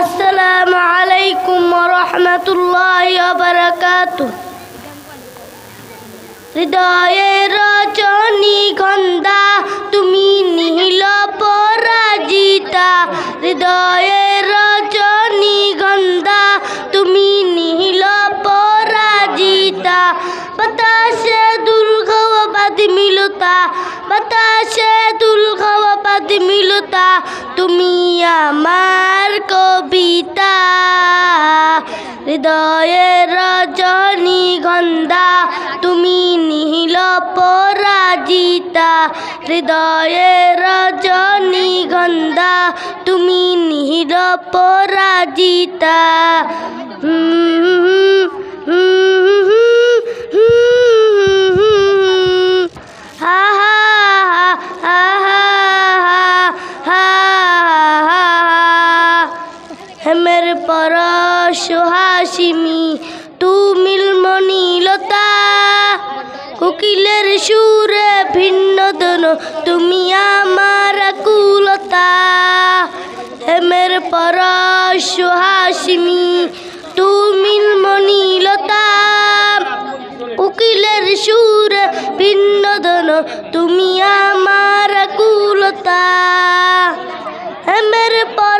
আসসালামু আলাইকুম রহমতুল্লাহ বারাকাতু হৃদয়ের রজনী গন্ধা, তুমি নীল পরাজিতা। হৃদয়ের রজনী গন্ধা, তুমি নীল পরাজিতা। বাতাসে দুর্গবাদ মিলতা, বাতাসে দুর্গবাদ মিলতা। তুমি আমার কবিতা হৃদয়ের রজনী গন্ধা, তুমি নীল পরাজিতা হৃদয়ের রজনী গন্ধা, তুমি নীল পরাজিতা। হেমের পরশ, হাসিমি তুমিল মনিলতা কোকিলের সুরে ভিন্ন দন, তুমি আমার কুলতা হেমের পরশ, হাসিমি তুমিল মনিলতা উকিলের সুর ভিন্ন দন, তুমি আমার কুলতা হেমের পরশ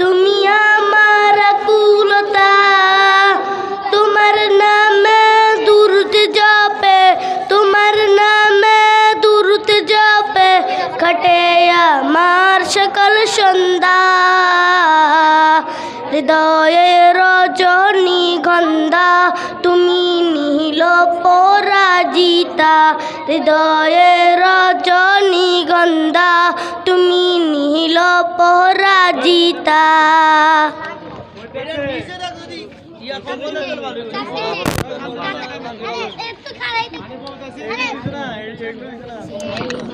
তুমি আমার কুলতা। তোমার নামে দূরতে যাবে তোমার নামে দূরতে যাবে ঘটে আমার সকল সন্ধ্যা। হৃদয়ে রজনী গন্ধা, তুমি নীল পরাজিতা। হৃদয়ে রজনী গন্ধা, তুমি নীল পরাজিতা একটু খাড়াই